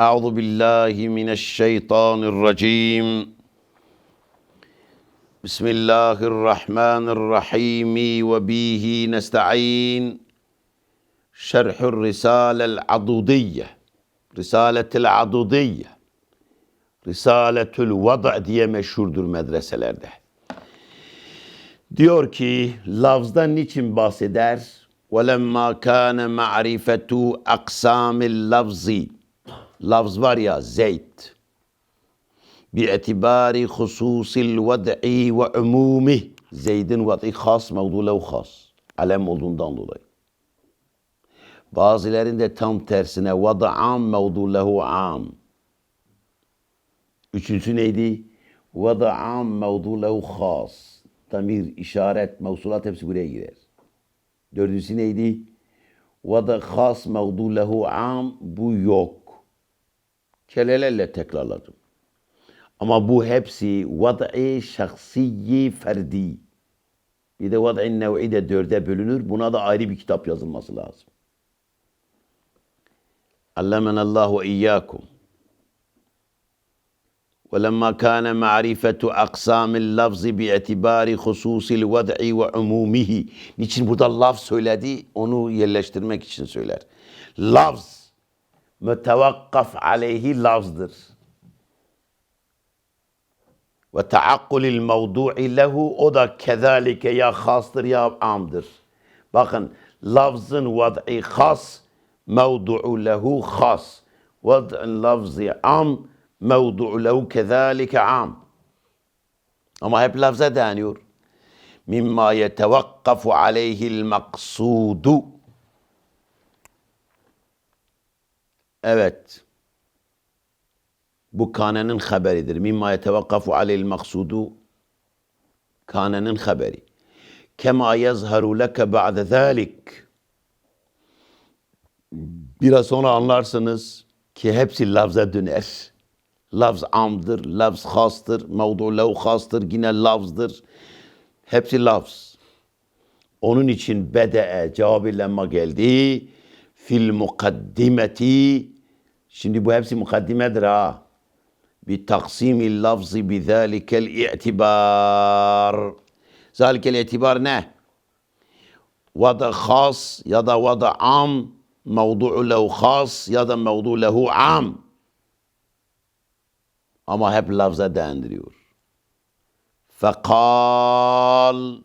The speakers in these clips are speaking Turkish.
أعوذ بالله من الشيطان الرجيم بسم الله الرحمن الرحيم وبه نستعين شرح الرسالة العضدية رسالة العضدية Risaletül Vada diye meşhurdur medreselerde. Diyor ki lafzdan niçin bahseder? وَلَمَّا كَانَ مَعْرِفَةُ أَقْسَامِ اللَّفْزِ lafz var ya zeyt. Bi etibari hususil ved'i ve umumi. Zeyd'in ved'i has, mevdulev has. Alem olduğundan dolayı. Bazılarında tam tersine vada am mevdulehu am. Üçüncüsü neydi? Vada am mevdulehu has. Tamir, işaret, mevsulat hepsi buraya girer. Dördüncüsü neydi? Vada has mevdulehu am. Bu yok Kelelerle tekrarladım. Ama bu hepsi vad'i şahsiyi ferdi. Bir de vad'i nev'i de dörde bölünür. Buna da ayrı bir kitap yazılması lazım. علمنا الله وإياكم ولما كان معرفة أقسام اللفظ باعتبار خصوص الوضع وعمومه Niçin burada lafz söyledi? Onu yerleştirmek için söyler. Lafz متوقف عليه لفظدر وتعقل الموضوع له أو كذلك يا خاصدر يا عامدر باقن لفظ وضعي خاص موضوع له خاص. وضع لفظ عام موضوع له كذلك عام. أما هب لفظة دانيور. مما يتوقف عليه المقصود. Evet. Bu kanenin haberidir. Mimma yetevakkafu aleyhil maksudu. Kanenin haberi. Kema yazharu leke ba'de zalik. Biraz sonra anlarsınız ki hepsi lafza döner. Lafz amdır, lafz hastır, mevdu lehu hastır, yine lafzdır. Hepsi lafz. Onun için bede'e cevabı lemma geldi. في المقدمة. شنو بو مقدمة درا. بتقسيم اللفظ بذلك الاعتبار. ذلك الاعتبار نه. وضع خاص يضع وضع عام. موضوع له خاص يضع موضوع له عام. أما هب لفظة ده أندريور. فقال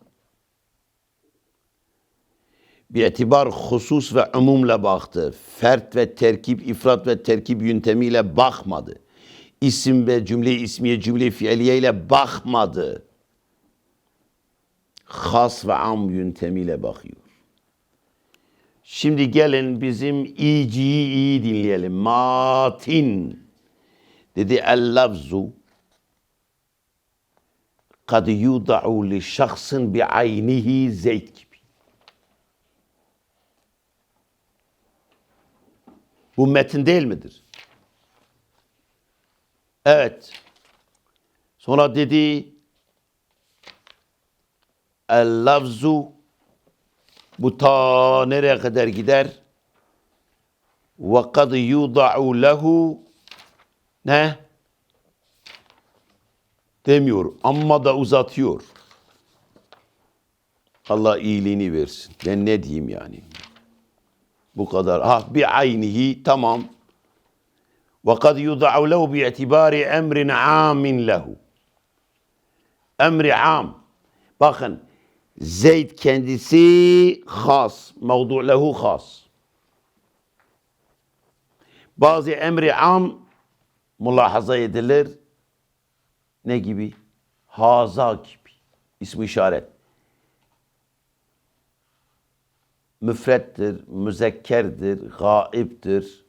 Bi'tibar husus ve umumla baktı. Fert ve terkip, ifrat ve terkip yöntemiyle bakmadı. İsim ve cümle ismiye, cümle fiiliye ile bakmadı. Has ve am yöntemiyle bakıyor. Şimdi gelin bizim iyiciyi iyi dinleyelim. Matin dedi el lafzu kad yuda'u li şahsın bi aynihi zeyt Bu metin değil midir? Evet. Sonra dedi el lafzu bu ta nereye kadar gider? Ve kad yuda'u lehu ne? Demiyor ama da uzatıyor. Allah iyiliğini versin. Ben ne diyeyim yani? Bu kadar. Ha bir aynihi tamam. Ve kad yuda'u lehu bi'itibari emrin amin lehu. Emri am. Bakın Zeyd kendisi has, mevdu lehu has. Bazı emri am mülahaza edilir. Ne gibi? Haza gibi. İsmi işaret. Müfrettir, müzekkerdir, gaiptir.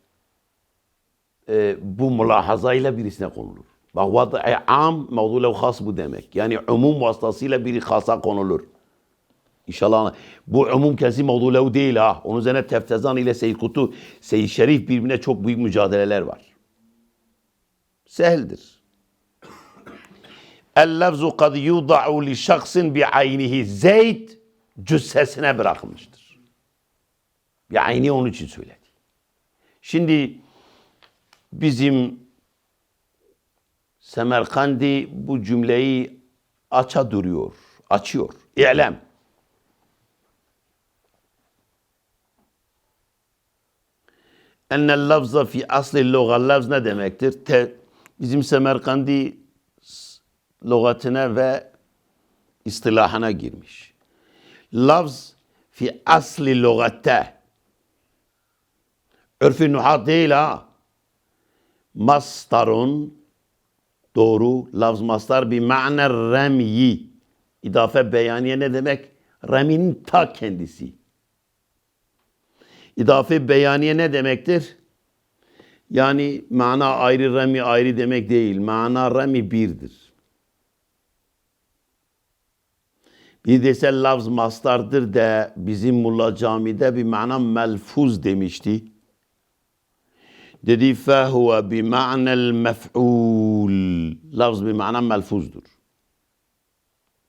Ee, bu mülahazayla birisine konulur. Bak vad'i am, mevdu lehu has bu demek. Yani umum vasıtasıyla biri hasa konulur. İnşallah bu umum kesim mevdulehu değil ha. Onun üzerine Teftezan ile Seyyid Kutu, Seyyid Şerif birbirine çok büyük mücadeleler var. Seheldir. El lafzu kad yuda'u li şahsin bi aynihi Zeyd cüssesine bırakılmıştır. Bir ayni onun için söyledi. Şimdi Bizim Semerkandi bu cümleyi aça duruyor, açıyor. İ'lem. Ennel lafza fi asli loga lafz ne demektir? Te, bizim Semerkandi lügatine ve istilahına girmiş. Lafz fi asli lügatte. Örf-i nuhat değil ha. Mastarun doğru lafz mastar bir ma'ner remyi. İdafe beyaniye ne demek? Reminin ta kendisi. İdafe beyaniye ne demektir? Yani mana ayrı remi ayrı demek değil. Mana remi birdir. Bir dese lafz mastardır de bizim Mulla Cami'de bir mana melfuz demişti. Dedi fehuve bi ma'nel mef'ul. Lafz bir mana melfuzdur.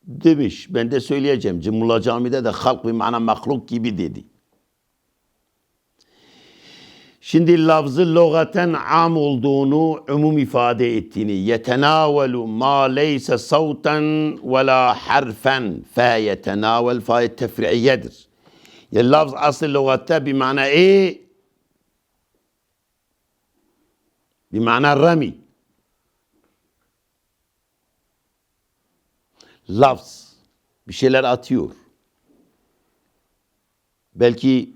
Demiş. Ben de söyleyeceğim. Mulla Cami'de de halk bir mana mahluk gibi dedi. Şimdi lafzı logaten am olduğunu, umum ifade ettiğini, yetenavelu ma leyse savten ve la harfen, fe yetenavel, fe tefri'iyedir. Ya lafz asıl logatte bir mana e, bir mana rami. Lafz bir şeyler atıyor. Belki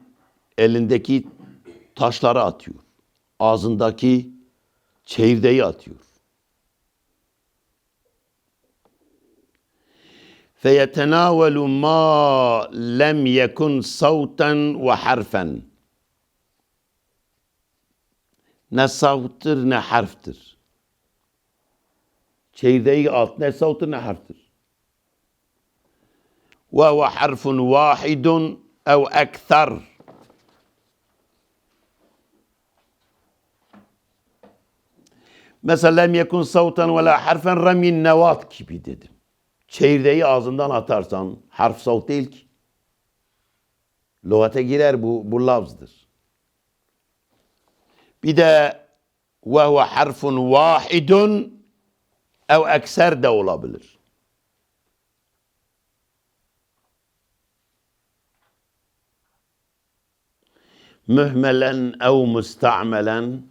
elindeki taşları atıyor. Ağzındaki çekirdeği atıyor. فَيَتَنَاوَلُ مَا لَمْ يَكُنْ صَوْتًا وَحَرْفًا ne savttır ne harftir. Çeyreği alt ne savttır ne harftir. Ve ve harfun vahidun ev ektar. Mesela lem yekun savtan ve la harfen remin nevat gibi dedim. Çeyreği ağzından atarsan harf savt değil ki. Lugate girer bu, bu lafzdır. Bir de ve huve harfun vahidun ev ekser de olabilir. Mühmelen ev müsta'melen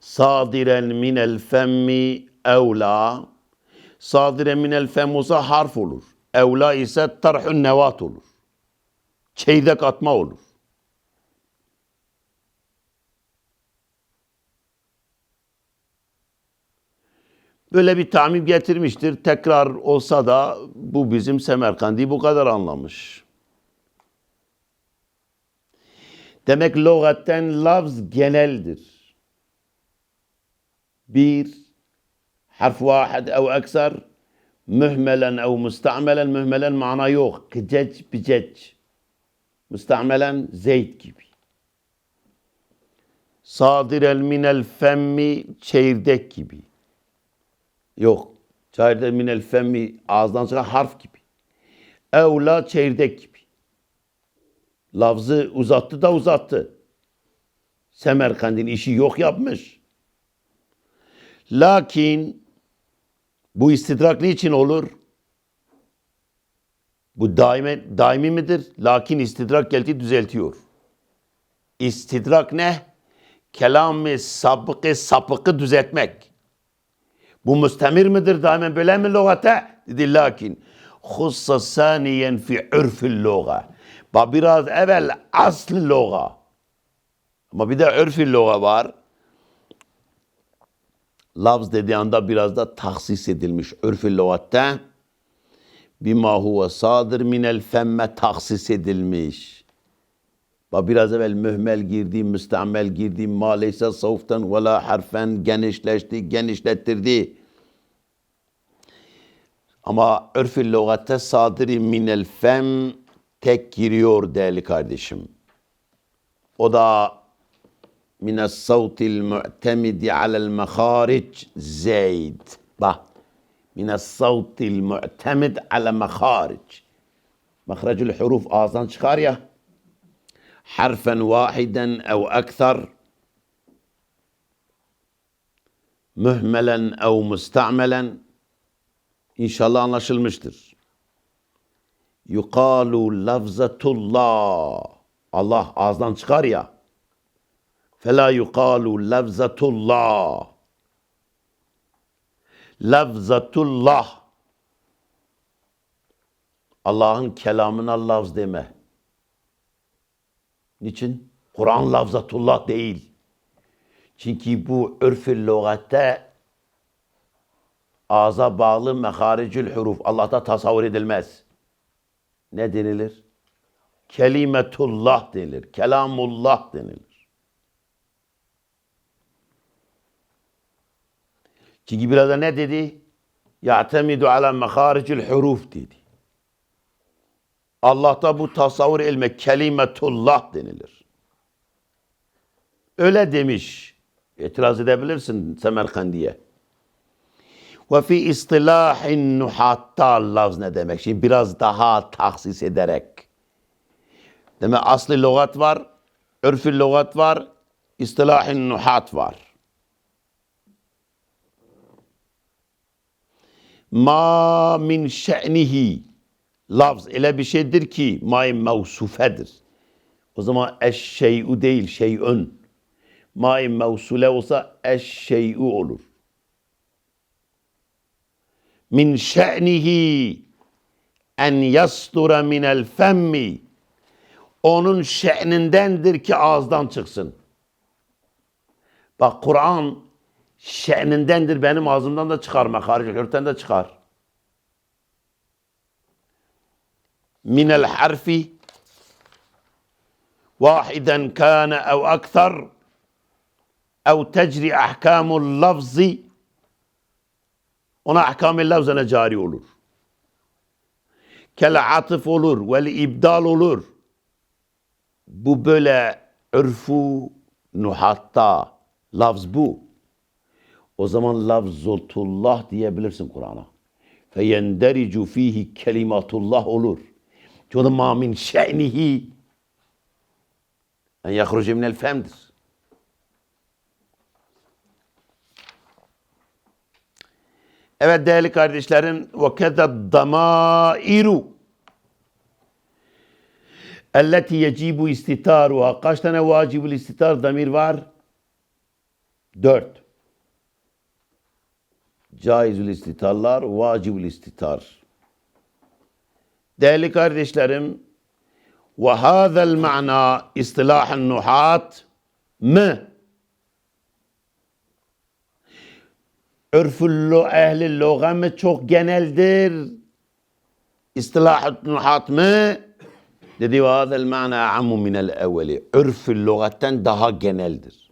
sadiren minel femmi evla sadiren minel fem olsa harf olur. Evla ise tarhun nevat olur. Çeydek atma olur. Böyle bir tamim getirmiştir. Tekrar olsa da bu bizim Semerkandi bu kadar anlamış. Demek lügatten lafz geneldir. bir harf vahid ev ekser mühmelen ev müstamelen mühmelen mana yok. Kıcec bicec. Müstamelen zeyt gibi. Sadirel minel femmi çeyirdek gibi. Yok. Çeyirdek minel femmi ağızdan çıkan harf gibi. Evla çeyirdek gibi. Lafzı uzattı da uzattı. Semerkand'in işi yok yapmış. Lakin bu istidrak niçin olur? Bu daime, daimi midir? Lakin istidrak geldi düzeltiyor. İstidrak ne? Kelam-ı sabıkı sapıkı düzeltmek. Bu müstemir midir? Daima böyle mi lügate? Dedi lakin. Hussa saniyen fi ürfil loga. Bak biraz evvel aslı loga. Ama bir de ürfil loga var lafz dediği anda biraz da tahsis edilmiş. Örf-i lügatte bima huve sadır minel femme tahsis edilmiş. Bak biraz evvel mühmel girdi, müstamel girdi, ma leyse savften ve la harfen genişleşti, genişlettirdi. Ama örf-i lügatte sadiri minel fem tek giriyor değerli kardeşim. O da من الصوت المعتمد على المخارج زيد بقى من الصوت المعتمد على مخارج مخرج الحروف ağızdan çıkar ya حرفا واحدا أو أكثر mühmelen ev müstamelen İnşallah anlaşılmıştır. Yukalu lafzatullah Allah ağızdan çıkar ya. Fela yukalu lafzatullah Lafzatullah Allah'ın kelamına lafz deme. Niçin? Kur'an lafzatullah değil. Çünkü bu örf-ü lügatte ağza bağlı meharicül huruf. Allah'ta tasavvur edilmez. Ne denilir? Kelimetullah denilir. Kelamullah denilir. Çünkü biraz da ne dedi? Ya'temidu ala meharicül huruf dedi. Allah'ta bu tasavvur ilme kelimetullah denilir. Öyle demiş. İtiraz edebilirsin Semerkandi'ye. Ve fi istilahin nuhatta lafz ne demek? Şimdi biraz daha taksis ederek. Demek asli lügat var, örfü lügat var, istilahin nuhat var. Ma min şe'nihi lafz ile bir şeydir ki may mevsufedir. O zaman eşşey'u değil şey'ün. May mevsule olsa eşşey'u olur. Min şe'nihi en yastura minel femmi onun şe'nindendir ki ağızdan çıksın. Bak Kur'an şe'nindendir benim ağzımdan da çıkar, mekaricil hürten de çıkar. Minel harfi vahiden kana ev akthar ev tecri ahkamul lafzi ona ahkamı lafzına cari olur. Kel atıf olur, vel ibdal olur. Bu böyle örfu nuhatta lafz bu. O zaman lafzullah diyebilirsin Kur'an'a. Feyendericu fihi kelimatullah olur. Çünkü ma min şe'nihi en yahrucu minel femdir. Evet değerli kardeşlerim ve keda damairu elleti yecibu istitaruha kaç tane vacibul istitar damir var? Dört. Caizül istitarlar, vacibül istitar. Değerli kardeşlerim, ve hâzel ma'na istilahın nuhat mı? Örfü ehli loga mı çok geneldir? İstilah nuhat mı? Dedi ve hâzel ma'na ammu minel evveli. Örfü logatten daha geneldir.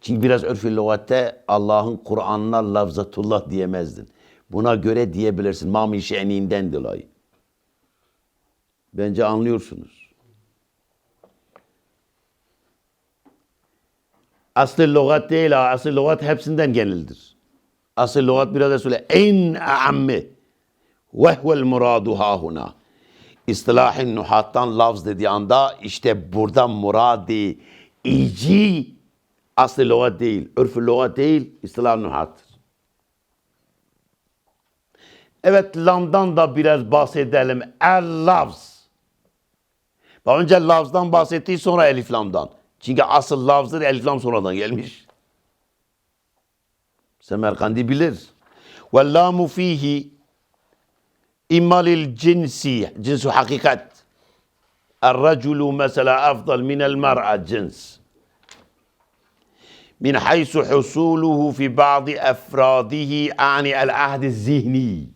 Çünkü biraz örfü lügatte Allah'ın Kur'an'ına lafzatullah diyemezdin. Buna göre diyebilirsin. Mamin şe'ninden dolayı. Bence anlıyorsunuz. Asıl lügat değil ha. Asıl lügat hepsinden geneldir. Asıl lügat biraz söyle. En a'ammi ve huvel muradu hahuna. İstilahin nuhattan lafz dediği anda işte burada muradi ici aslı lügat değil, örfü lügat değil, istilah nuhattır. Evet lamdan da biraz bahsedelim. El lafz. Daha önce lafzdan bahsetti sonra elif lamdan. Çünkü asıl lafzdır elif lam sonradan gelmiş. Semerkandi bilir. Ve lamu fihi immalil cinsi, cinsu hakikat. الرجل مثلا أفضل من المرأة جنس من حيث حصوله في بعض أفراده عن العهد الذهني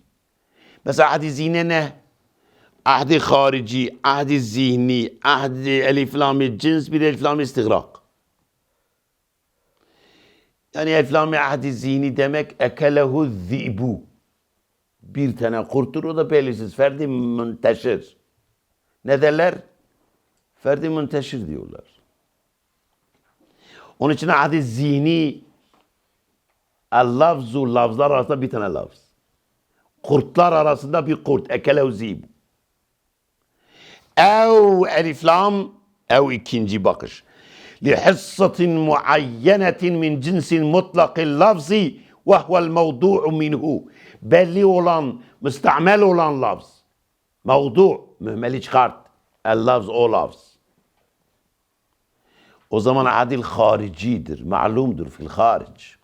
بس عهد نه عهد خارجي عهد الذهني عهد الإفلام الجنس bir de الإفلام استغراق yani eflami ahdi zihni demek ekelehu zibu. Bir tane kurttur o da belirsiz. Ferdi münteşir. Ne derler? Ferdi münteşir diyorlar. Onun için ahdi zihni el-lafzu lafzlar arasında bir tane lafz. Kurtlar arasında bir kurt. Ekelehu zibu. Ev eliflam ev ikinci bakış. لحصة معينة من جنس مطلق اللفظ وهو الموضوع منه. بل لولان مستعمل لأن لفظ. موضوع مهمليش خارت اللفظ أو لفظ. o zaman adil haricidir, malumdur fil haric.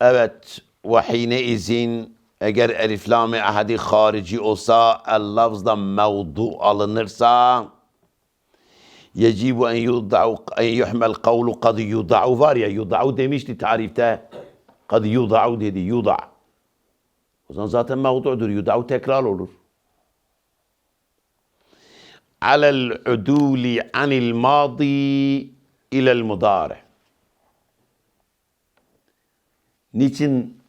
Evet, ve hine izin eğer eliflame ahadi harici olsa, el lafzdan mevdu alınırsa, yecibu en yuda'u en yuhmel kavlu kad yuda'u var ya, yuda'u demişti tarifte. Kad yuda'u dedi, yuda. O zaman zaten mevdu'dur, yuda'u tekrar olur. Alel uduli anil madi ilel mudare. Niçin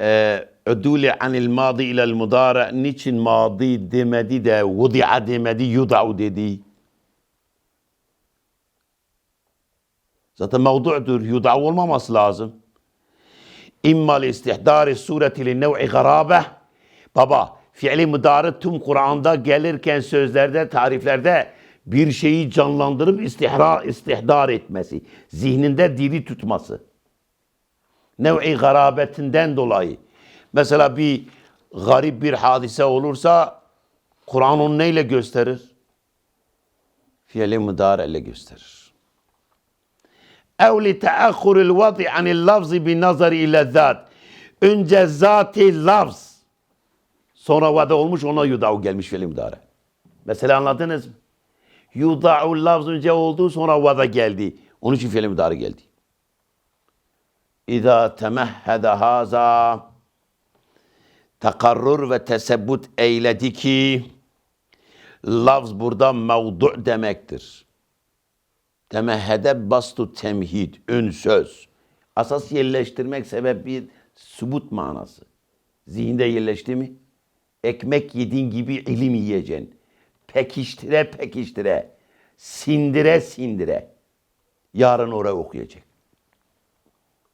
e, ödûli anil madi ilel mudare niçin madi demedi de vudi'a demedi yuda'u dedi. Zaten mevdu'dur. Yuda'u olmaması lazım. İmma li istihdari sureti li nev'i garabe. Baba, fiili müdari tüm Kur'an'da gelirken sözlerde, tariflerde bir şeyi canlandırıp istihra, istihdar etmesi. Zihninde diri tutması. Nev'i garabetinden dolayı. Mesela bir garip bir hadise olursa Kur'an onu neyle gösterir? Fiyeli müdar ile gösterir. Ev li teakhuril vadi anil lafzi bi nazari ile zat. Önce zati lafz. Sonra vada olmuş ona yudav gelmiş fiyeli müdare. Mesela anladınız mı? Yuda'u lafz önce oldu sonra vada geldi. Onun için fiyeli müdare geldi. İza temehhede haza takarrur ve tesebbüt eyledi ki lafz burada mevdu demektir. Temehhede bastu temhid, ön söz. Asas yerleştirmek sebep bir subut manası. Zihinde yerleşti mi? Ekmek yediğin gibi ilim yiyeceksin. Pekiştire pekiştire, sindire sindire. Yarın oraya okuyacak.